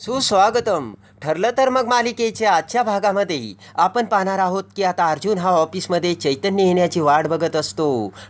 सुस्वागतम. ठरलं तर मग मालिकेच्या आजच्या भागामध्ये आपण पाहणार आहोत की आता अर्जुन हा ऑफिसमध्ये चैतन्य येण्याची वाट बघत असतो.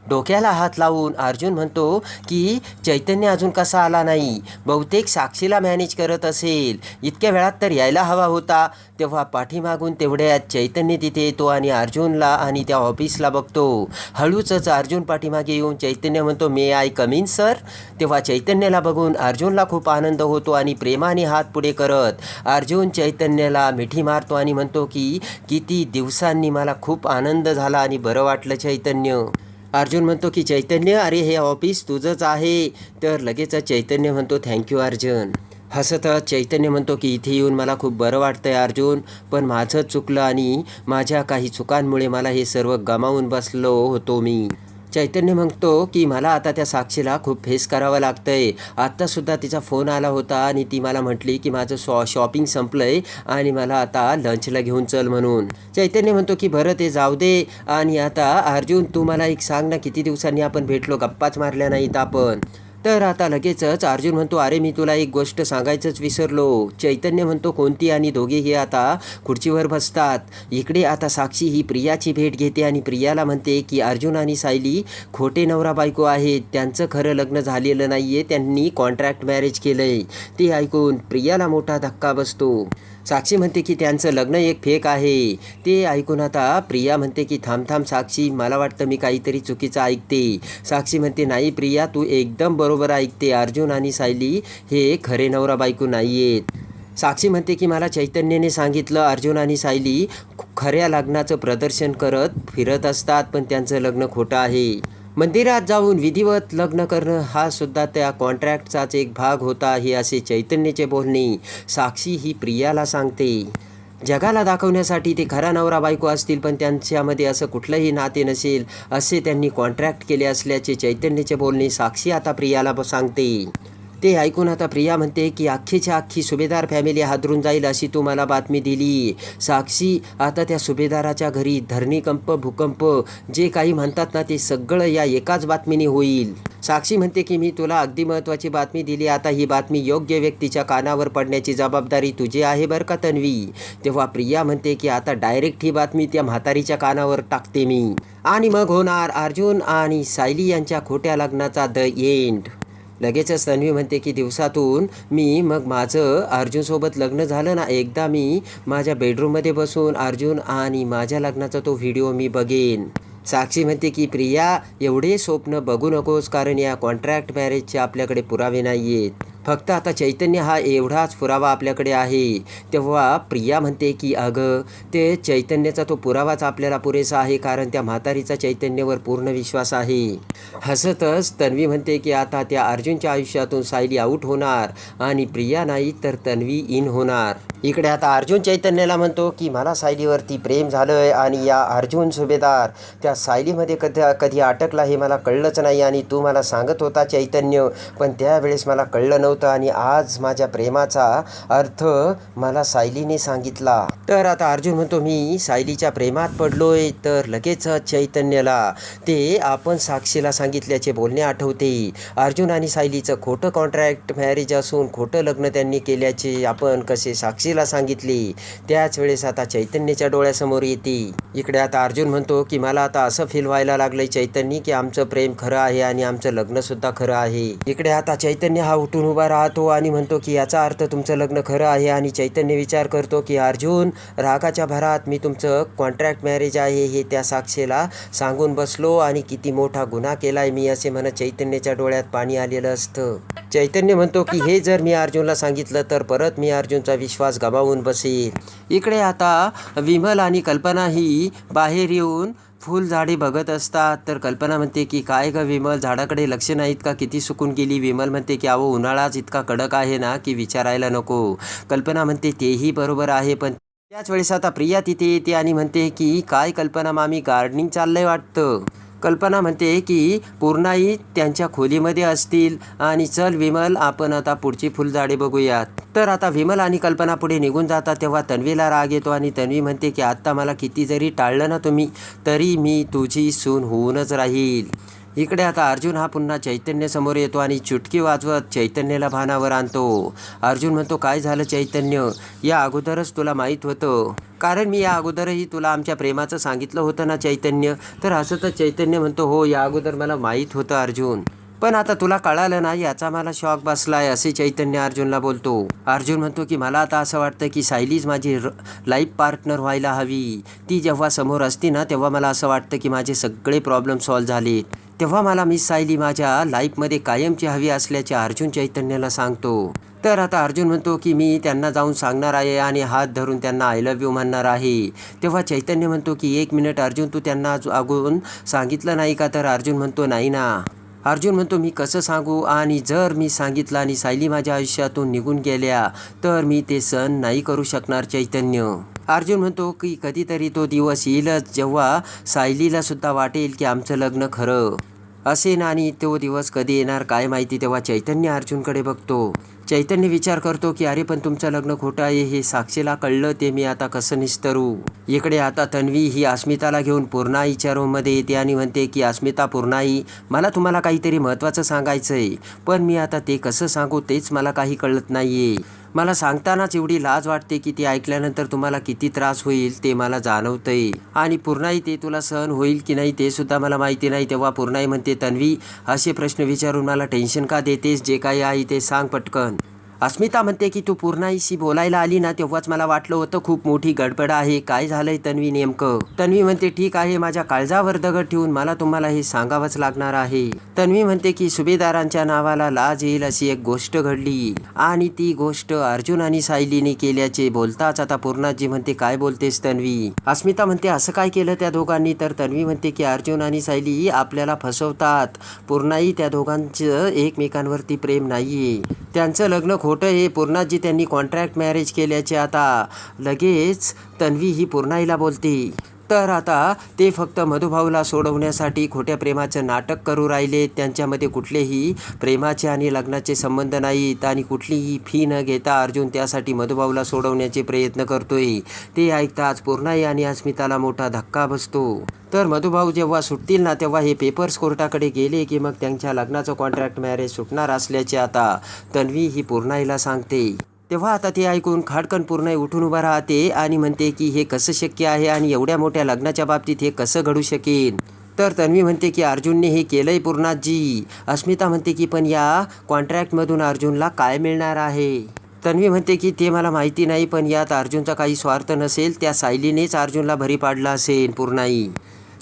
डोक्याला हात लावून अर्जुन म्हणतो की चैतन्य अजून कसा आला नाही? बहुतेक साक्षीला मॅनेज करत असेल. इतक्या वेळात तर यायला हवा होता. तेव्हा पाठीमागून तेवढ्यात चैतन्य तिथे येतो आणि अर्जुनला आणि त्या ऑफिसला बघतो. हळूचच अर्जुन पाठीमागे येऊन चैतन्य म्हणतो मे आय कमीन सर तेव्हा चैतन्याला बघून अर्जुनला खूप आनंद होतो आणि प्रेमाने हात पुढे करत. अर्जुन चैतन्याला मिठी मारतो आणि म्हणतो की किती दिवसांनी मला खूप आनंद झाला आणि बरं वाटलं चैतन्य. अर्जुन म्हणतो की चैतन्य अरे हे ऑफिस तुझंच आहे. तर लगेच चैतन्य म्हणतो थँक्यू अर्जुन. हसत चैतन्य म्हणतो की इथे येऊन मला खूप बरं वाटतंय अर्जुन. पण माझं चुकलं आणि माझ्या काही चुकांमुळे मला हे सर्व गमावून बसलो होतो मी. चैतन्य म्हणतो की मला आता त्या साक्षीला खूप फेस करावं लागतंय. आत्तासुद्धा तिचा फोन आला होता आणि ती मला म्हटली की माझं शॉ शॉपिंग संपलंय आणि मला आता लंचला घेऊन चल म्हणून. चैतन्य म्हणतो की बरं ते जाऊ दे. आणि आता अर्जुन तू मला एक सांग ना किती दिवसांनी आपण भेटलो? गप्पाच मारल्या नाहीत आपण. तर आता लगेचच अर्जुन म्हणतो अरे मी तुला एक गोष्ट सांगायचंच विसरलो. चैतन्य म्हणतो कोणती आणि दोघेही आता खुर्चीवर बसतात. इकडे आता साक्षी ही प्रियाची भेट घेते आणि प्रियाला म्हणते की अर्जुन आणि सायली खोटे नवरा बायको आहेत. त्यांचं खरं लग्न झालेलं नाही आहे त्यांनी कॉन्ट्रॅक्ट मॅरेज केलं आहे ते ऐकून प्रियाला मोठा धक्का बसतो. साक्षी म्हणते की त्यांचं लग्न एक फेक आहे. ते ऐकून आता प्रिया म्हणते की थांब थांब साक्षी मला वाटतं मी काहीतरी चुकीचं ऐकते. साक्षी म्हणते नाही प्रिया तू एकदम बरोबर ऐकते. अर्जुन आणि सायली हे खरे नवरा बायको नाही आहेत साक्षी म्हणते की मला चैतन्याने सांगितलं अर्जुन आणि सायली खऱ्या लग्नाचं प्रदर्शन करत फिरत असतात पण त्यांचं लग्न खोटं आहे. मंदिरात जाऊन विधिवत लग्न करणं हा सुद्धा त्या कॉन्ट्रॅक्टचाच एक भाग होता हे असे चैतन्याचे बोलणे. साक्षी ही प्रियाला सांगते जगाला दाखवण्यासाठी ते खरा नवरा बायको असतील पण त्यांच्यामध्ये असं कुठलंही नाते नसेल असे त्यांनी कॉन्ट्रॅक्ट केले असल्याचे चैतन्याचे बोलणे साक्षी आता प्रियाला सांगते. ते ऐकून आता प्रिया म्हणते की अख्खीच्या अख्खी सुभेदार फॅमिली हादरून जाईल अशी तू मला बातमी दिली. साक्षी आता त्या सुभेदाराच्या घरी धरणीकंप भूकंप जे काही म्हणतात ना ते सगळं या एकाच बातमीने होईल. साक्षी म्हणते की मी तुला अगदी महत्त्वाची बातमी दिली. आता ही बातमी योग्य व्यक्तीच्या कानावर पडण्याची जबाबदारी तुझी आहे बरं का तन्वी? तेव्हा प्रिया म्हणते की आता डायरेक्ट ही बातमी त्या म्हातारीच्या कानावर टाकते मी. आणि मग होणार अर्जुन आणि सायली यांच्या खोट्या लग्नाचा द एंड. लगेचच तन्वी म्हणते की दिवसातून मी मग माझं अर्जुनसोबत लग्न झालं ना एकदा मी माझ्या बेडरूममध्ये बसून अर्जुन आणि माझ्या लग्नाचा तो व्हिडिओ मी बघेन. साक्षी म्हणते की प्रिया एवढे स्वप्न बघू नकोस कारण या कॉन्ट्रॅक्ट मॅरेजचे आपल्याकडे पुरावे नाही आहेत फक्त आता चैतन्य हा एवढाच पुरावा आपल्याकडे आहे. तेव्हा प्रिया म्हणते की अगं ते चैतन्याचा तो पुरावाच आपल्याला पुरेसा आहे कारण त्या म्हातारीचा चैतन्यावर पूर्ण विश्वास आहे. हसतच तन्वी म्हणते की आता त्या अर्जुनच्या आयुष्यातून सायली आऊट होणार आणि प्रिया नाही तर तन्वी इन होणार. इकडे आता अर्जुन चैतन्याला म्हणतो की मला सायलीवरती प्रेम झालं आहे आणि या अर्जुन सुभेदार त्या सायलीमध्ये कधी कधी अटकला हे मला कळलंच नाही आणि तू मला सांगत होता चैतन्य. पण त्यावेळेस मला कळलं नव्हतं आणि आज माझ्या प्रेमाचा अर्थ मला सायलीने सांगितला. तर आता अर्जुन म्हणतो मी सायलीच्या प्रेमात पडलोय तर लगेच चैतन्यला ते आपण साक्षीला सांगितल्याचे बोलणे आठवते. अर्जुन आणि सायलीचं खोटं कॉन्ट्रॅक्ट मॅरेज असून खोटं लग्न त्यांनी केल्याचे आपण कसे साक्षी साक्षीला सांगितली. त्याच वेळेस आता चैतन्याच्या डोळ्यासमोर येते. इकडे आता अर्जुन म्हणतो की मला आता असं फील व्हायला लागलंय चैतन्य की आमचं प्रेम खरं आहे आणि आमचं लग्न सुद्धा खरं आहे. इकडे आता चैतन्य हा उठून उभा राहतो आणि म्हणतो की याचा अर्थ तुमचं लग्न खरं आहे. आणि चैतन्य विचार करतो की अर्जुन रागाच्या भरात मी तुमचं कॉन्ट्रॅक्ट मॅरेज आहे हे त्या साक्षीला सांगून बसलो आणि किती मोठा गुन्हा केलाय मी असे म्हणत चैतन्याच्या डोळ्यात पाणी आलेलं असतं. चैतन्य म्हणतो की हे जर मी अर्जुनला सांगितलं तर परत मी अर्जुनचा विश्वास गमावून बसेल. इकडे आता विमल आणि कल्पना ही बाहेर येऊन फुलझाडे बघत असतात. तर कल्पना म्हणते की काय ग विमल झाडाकडे लक्ष नाहीत का? किती सुकून गेली. विमल म्हणते की अहो उन्हाळाच इतका कडक आहे ना की विचारायला नको. कल्पना म्हणते तेही बरोबर आहे पण त्याच वेळेस आता प्रिया तिथे येते आणि म्हणते की काय कल्पना मामी गार्डनिंग चाललंय वाटतं. कल्पना म्हणते की पूर्णाई त्यांच्या खोलीमध्ये असतील. आणि चल विमल आपण आता पुढची फुलझाडे बघूयात. तर आता विमल आणि कल्पना पुढे निघून जातात तेव्हा तन्वीला राग येतो आणि तन्वी म्हणते की आत्ता मला किती जरी टाळलं ना तुम्ही तरी मी तुझी सून होऊनच राहील. इकडे आता अर्जुन हा पुन्हा चैतन्यसमोर येतो आणि चुटकी वाजवत चैतन्याला भानावर आणतो. अर्जुन म्हणतो काय झालं चैतन्य? या अगोदरच तुला माहीत होतं. कारण मी या अगोदरही तुला आमच्या प्रेमाचं सांगितलं होतं ना चैतन्य? तर असं तर चैतन्य म्हणतो हो या अगोदर मला माहीत होतं अर्जुन. पण आता तुला कळालं ना याचा मला शॉक बसलाय असे चैतन्य अर्जुनला बोलतो. अर्जुन म्हणतो की मला आता असं वाटतं की सायलीच माझी लाईफ पार्टनर व्हायला हवी. ती जेव्हा समोर असती ना तेव्हा मला असं वाटतं की माझे सगळे प्रॉब्लेम सॉल्व्ह झालेत. तेव्हा मला मिस सायली माझ्या लाईफमध्ये कायमची हवी असल्याचे अर्जुन चैतन्याला सांगतो. तर आता अर्जुन म्हणतो की मी त्यांना जाऊन सांगणार आहे आणि हात धरून त्यांना आय लव्ह यू म्हणणार आहे. तेव्हा चैतन्य म्हणतो की एक मिनिट अर्जुन तू त्यांना अगून अगोदर सांगितलं नाही का? तर अर्जुन म्हणतो नाही ना. अर्जुन म्हणतो मी कसं सांगू? आणि जर मी सांगितलं आणि सायली माझ्या आयुष्यातून निघून गेल्या तर मी ते सण नाही करू शकणार चैतन्य. अर्जुन म्हणतो की कधीतरी तो दिवस येईलच जेव्हा सायलीला सुद्धा वाटेल की आमचं लग्न खरं. असेन आणि तो दिवस कधी येणार काय माहिती तेव्हा चैतन्य अर्जुनकडे बघतो. चैतन्य विचार करतो की अरे पण तुमचं लग्न खोटं आहे हे साक्षीला कळलं ते मी आता कसं निस्तरू? इकडे आता तन्वी ही अस्मिताला घेऊन पूर्णाईच्या रूममध्ये येते आणि म्हणते की अस्मिता पूर्णाई मला तुम्हाला काहीतरी महत्त्वाचं सांगायचं आहे पण मी आता ते कसं सांगू तेच मला काही कळत नाही आहे मला सांगतानाच एवढी लाज वाटते की ते ऐकल्यानंतर तुम्हाला किती त्रास होईल ते मला जाणवतंय. आणि पूर्णाई ते तुला सहन होईल की नाही ते सुद्धा मला माहिती नाही. तेव्हा पूर्णाई म्हणते तन्वी असे प्रश्न विचारून मला टेन्शन का देतेस? जे काही आहे ते सांग पटकन. अस्मिता म्हणते की तू पूर्णाईशी बोलायला आली ना तेव्हाच मला वाटलं होतं खूप मोठी गडबड आहे. काय झालंय तन्वी नेमकं? तन्वी म्हणते ठीक आहे माझ्या काळजावर दगड ठेवून मला तुम्हाला हे सांगावंच लागणार आहे. तन्वी म्हणते की सुभेदारांच्या नावाला लाज येईल अशी एक गोष्ट घडली. आणि ती गोष्ट अर्जुन आणि सायलीने केल्याचे बोलताच आता पूर्णाजी म्हणते काय बोलतेस तन्वी? अस्मिता म्हणते असं काय केलं त्या दोघांनी? तर तन्वी म्हणते की अर्जुन आणि सायली आपल्याला फसवतात. पूर्णाई त्या दोघांचं एकमेकांवरती प्रेम नाहीये. त्यांचं लग्न खोटं हे पूर्णाजी त्यांनी कॉन्ट्रॅक्ट मॅरेज केल्याचे आता लगेच तन्वी ही पूर्णाईला बोलते. तर आता ते फक्त मधुभाऊला सोडवण्यासाठी खोट्या प्रेमाचं नाटक करू राहिले. त्यांच्यामध्ये कुठलेही प्रेमाचे आणि लग्नाचे संबंध नाहीत आणि कुठलीही फी न घेता अर्जुन त्यासाठी मधुभाऊला सोडवण्याचे प्रयत्न करतोय. ते ऐकताच पूर्णाई आणि अस्मिताला मोठा धक्का बसतो. तर मधुभाऊ जेव्हा सुटतील ना तेव्हा हे पेपर्स कोर्टाकडे गेले की मग त्यांच्या लग्नाचं कॉन्ट्रॅक्ट मॅरेज सुटणार असल्याचे आता तन्वी ही पूर्णाईला सांगते. तेव्हा आता ते ऐकून खाडकन पूर्ण उठून उभा राहते आणि म्हणते की हे कसं शक्य आहे आणि एवढ्या मोठ्या लग्नाच्या बाबतीत हे कसं घडू शकेल तर तन्वी म्हणते की अर्जुनने हे केलंय पूर्णाजी. अस्मिता म्हणते की पण या कॉन्ट्रॅक्टमधून अर्जुनला काय मिळणार आहे? तन्वी म्हणते की ते मला माहिती नाही पण यात अर्जुनचा काही स्वार्थ नसेल त्या सायलीनेच अर्जुनला भरी पाडला असेल पूर्णाई.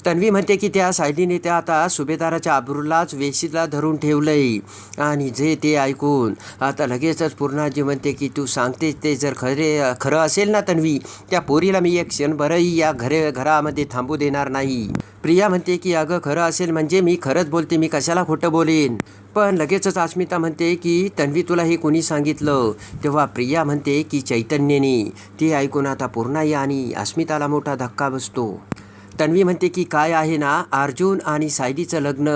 तन्वी म्हणते की त्या सायलीने त्या आता सुभेदाराच्या आबरूलाच वेशीला धरून ठेवलंय. आणि जे ते ऐकून आता लगेचच पूर्णाजी म्हणते की तू सांगतेस ते जर खरे खरं असेल ना तन्वी त्या पोरीला मी एक क्षणभरही या घरे घरामध्ये थांबू देणार नाही. प्रिया म्हणते की अगं खरं असेल म्हणजे मी खरंच बोलते मी कशाला खोटं बोलेन? पण लगेचच अस्मिता म्हणते की तन्वी तुला हे कोणी सांगितलं? तेव्हा प्रिया म्हणते की चैतन्यने. ते ऐकून आता पूर्णाई आणि अस्मिताला मोठा धक्का बसतो. तन्वी म्हणते की काय आहे ना अर्जुन आणि सायलीचं लग्न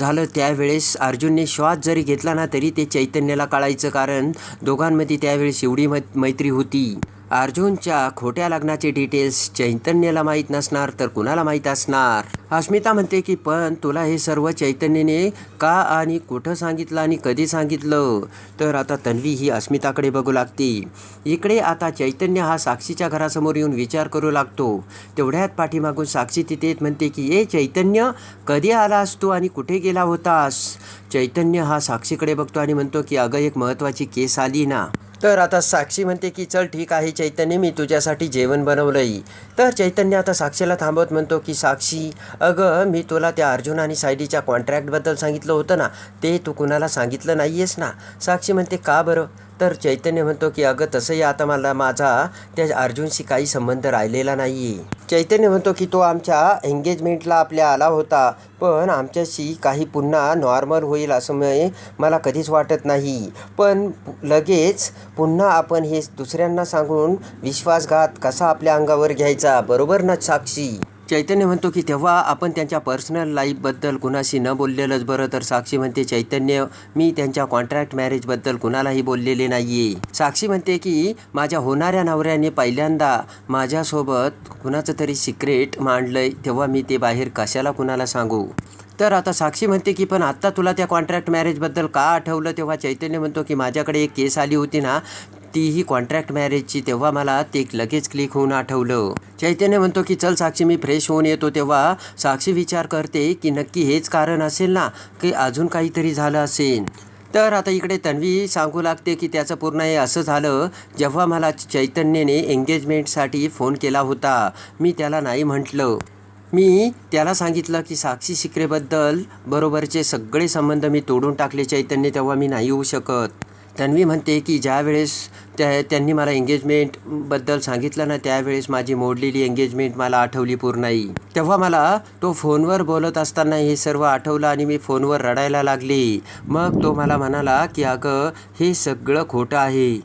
झालं त्यावेळेस अर्जुनने श्वास जरी घेतला ना तरी ते चैतन्याला कळायचं कारण दोघांमध्ये त्यावेळेस एवढी मैत्री होती. अर्जुनच्या खोट्या लग्नाचे डिटेल्स चैतन्याला माहीत नसणार तर कुणाला माहीत असणार? अस्मिता म्हणते की पण तुला हे सर्व चैतन्याने का आणि कुठं सांगितलं आणि कधी सांगितलं? तर आता तन्वी ही अस्मिताकडे बघू लागते. इकडे आता चैतन्य हा साक्षीच्या घरासमोर येऊन विचार करू लागतो. तेवढ्यात पाठीमागून साक्षी तिथे येत म्हणते की ए चैतन्य कधी आलास तू आणि कुठे गेला होतास? चैतन्य हा साक्षीकडे बघतो आणि म्हणतो की अगं एक महत्त्वाची केस आली ना. तर आता साक्षी म्हणते की चल ठीक आहे चैतन्य मी तुझ्यासाठी जेवण बनवलंय. तर चैतन्य आता साक्षीला थांबवत म्हणतो की साक्षी अगं मी तुला त्या अर्जुन आणि सायलीच्या कॉन्ट्रॅक्टबद्दल सांगितलं होतं ना ते तू कुणाला सांगितलं नाही आहेस ना. साक्षी म्हणते का बरं? तर चैतन्य म्हणतो की अगं तसंही आता मला माझा त्या अर्जुनशी काही संबंध राहिलेला नाही आहे चैतन्य म्हणतो की तो आमच्या एंगेजमेंटला आपल्या आला होता पण आमच्याशी काही पुन्हा नॉर्मल होईल असं मला कधीच वाटत नाही. पण लगेच पुन्हा आपण हे दुसऱ्यांना सांगून विश्वासघात कसा आपल्या अंगावर घ्यायचा बरोबर ना साक्षी? चैतन्य म्हणतो की तेव्हा आपण त्यांच्या पर्सनल लाईफबद्दल कुणाशी न बोललेलंच बरं. तर साक्षी म्हणते चैतन्य मी त्यांच्या कॉन्ट्रॅक्ट मॅरेजबद्दल कुणालाही बोललेले नाही आहे साक्षी म्हणते की माझ्या होणाऱ्या नवऱ्याने पहिल्यांदा माझ्यासोबत कुणाचं तरी सिक्रेट मांडलंय तेव्हा मी ते बाहेर कशाला कुणाला सांगू? तर आता साक्षी म्हणते की पण आत्ता तुला त्या कॉन्ट्रॅक्ट मॅरेजबद्दल का आठवलं? तेव्हा चैतन्य म्हणतो की माझ्याकडे एक केस आली होती ना तीही कॉन्ट्रॅक्ट मॅरेजची तेव्हा मला ते लगेच क्लिक होऊन आठवलं. चैतन्य म्हणतो की चल साक्षी मी फ्रेश होऊन येतो. तेव्हा साक्षी विचार करते की नक्की हेच कारण असेल ना की अजून काहीतरी झालं असेल? तर आता इकडे तन्वी सांगू लागते की त्याचं पूर्ण हे असं झालं जेव्हा मला चैतन्यने एंगेजमेंटसाठी फोन केला होता. मी त्याला नाही म्हटलं. मी त्याला सांगितलं की साक्षी शिकरेबद्दल बरोबरचे सगळे संबंध मी तोडून टाकले चैतन्य तेव्हा मी नाही येऊ शकत. तन्वी म्हणते की ज्यावेळेस त्या त्यांनी मला एंगेजमेंटबद्दल सांगितलं ना त्यावेळेस माझी मोडलेली एंगेजमेंट मला आठवली पूर्णही तेव्हा मला तो फोनवर बोलत असताना हे सर्व आठवलं आणि मी फोनवर रडायला लागले. मग तो मला म्हणाला की अगं हे सगळं खोटं आहे.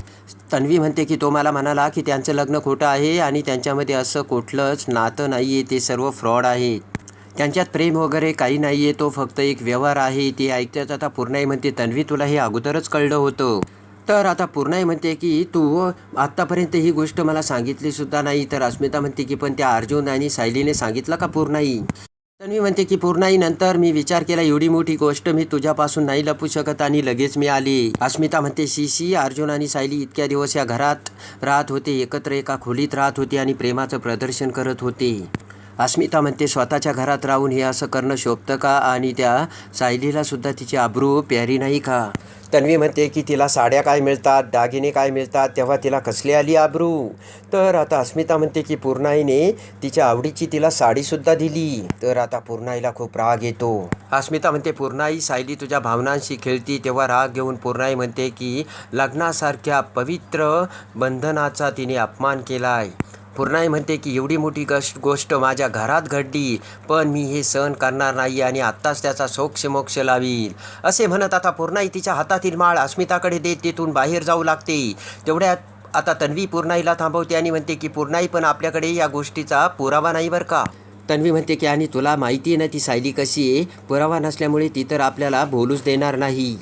तन्वी म्हणते की तो मला म्हणाला की त्यांचं लग्न खोटं आहे आणि त्यांच्यामध्ये असं कुठलंच नातं नाही आहे ते सर्व फ्रॉड आहे. त्यांच्यात प्रेम वगैरे काही नाही आहे तो फक्त एक व्यवहार आहे. ते ऐकताच आता पूर्णाई म्हणते तन्वी तुला हे अगोदरच कळलं होतं. तर आता पूर्णाई म्हणते की तू आत्तापर्यंत ही गोष्ट मला सांगितलीसुद्धा नाही. तर अस्मिता म्हणते की पण त्या अर्जुन आणि सायलीने सांगितलं का पूर्णाई? तन्वी म्हणते की पूर्णाई नंतर मी विचार केला एवढी मोठी गोष्ट मी तुझ्यापासून नाही लपू शकत आणि लगेच मी आली. अस्मिता म्हणते शी शी अर्जुन आणि सायली इतक्या दिवस या घरात राहत होते एकत्र एका खोलीत राहत होते आणि प्रेमाचं प्रदर्शन करत होते. अस्मिता म्हणते स्वतःच्या घरात राहून हे असं करणं शोभतं का? आणि त्या सायलीला सुद्धा तिची आबरू प्यारी नाही का? तन्वी म्हणते की तिला साड्या काय मिळतात? दागिने काय मिळतात? तेव्हा तिला कसली आली आबरू? तर आता अस्मिता म्हणते की पूर्णाईने तिच्या आवडीची तिला साडीसुद्धा दिली. तर आता पूर्णाईला खूप राग येतो. अस्मिता म्हणते पूर्णाई सायली तुझ्या भावनांशी खेळती. तेव्हा राग घेऊन पूर्णाई म्हणते की लग्नासारख्या पवित्र बंधनाचा तिने अपमान केला आहे पूर्णाई म्हणते की एवढी मोठी गश गोष्ट माझ्या घरात घडली पण मी हे सहन करणार नाही आणि आत्ताच त्याचा सोक्ष मोक्ष लावील. असे म्हणत आता पूर्णाई तिच्या हातातील माळ अस्मिताकडे देत तिथून बाहेर जाऊ लागते. तेवढ्यात आता तन्वी पूर्णाईला थांबवते आणि म्हणते की पूर्णाई पण आपल्याकडे या गोष्टीचा पुरावा नाही बरं का? तन्वी म्हणते की आणि तुला माहिती आहे ना ती सायली कशी आहे? पुरावा नसल्यामुळे ती तर आपल्याला बोलूच देणार नाही.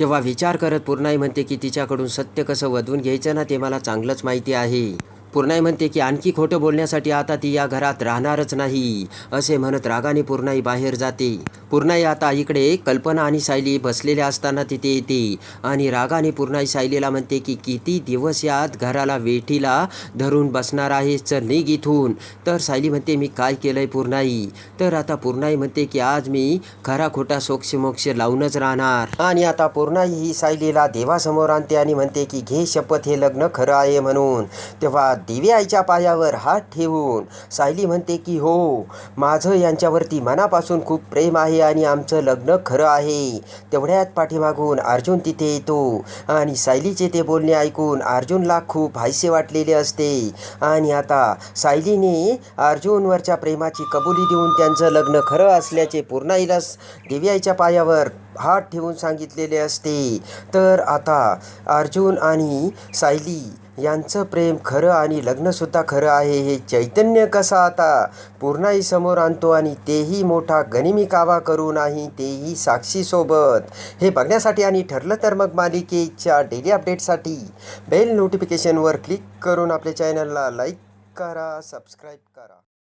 तेव्हा विचार करत पूर्णाई म्हणते की तिच्याकडून सत्य कसं वधवून घ्यायचं ना ते मला चांगलंच माहिती आहे. पूर्णाई म्हणते की आणखी खोटं बोलण्यासाठी आता ती या घरात राहणारच नाही असे म्हणत रागाने पूर्णाई बाहेर जाते. पूर्णाई आता इकडे कल्पना आणि सायली बसलेल्या असताना तिथे येते आणि रागाने पूर्णाई सायलीला म्हणते की किती दिवस यात घराला वेठीला धरून बसणार आहे चल निघ इथून. तर सायली म्हणते मी काय केलंय पूर्णाई? तर आता पूर्णाई म्हणते की आज मी खरा खोटा सोक्षमोक्ष लावूनच राहणार. आणि आता पूर्णाई ही सायलीला देवासमोर आणते आणि म्हणते की घे शपथ हे लग्न खरं आहे म्हणून. तेव्हा दिवे आईच्या पायावर हात ठेवून सायली म्हणते की हो माझं यांच्यावरती मनापासून खूप प्रेम आहे आणि आमचं लग्न खरं आहे. तेवढ्यात पाठीमागून अर्जुन तिथे येतो आणि सायलीचे ते बोलणे ऐकून अर्जुनला खूप हायसे वाटलेले असते. आणि आता सायलीने अर्जुनवरच्या प्रेमाची कबुली देऊन त्यांचं लग्न खरं असल्याचे पूर्णाईलाच दिव्या आईच्या पायावर हात ठेवून सांगितलेले असते. तर आता अर्जुन आणि सायली यांचं प्रेम खरं आणि लग्नसुद्धा खरं आहे. हे चैतन्य कसा आता पूर्णाही समोर आणतो आणि तेही मोठा गनिमी कावा करू नाही तेही साक्षीसोबत. हे बघण्यासाठी आणि ठरलं तर मग मालिकेच्या डेली अपडेटसाठी बेल नोटिफिकेशनवर क्लिक करून आपल्या चॅनलला लाईक करा सबस्क्राईब करा.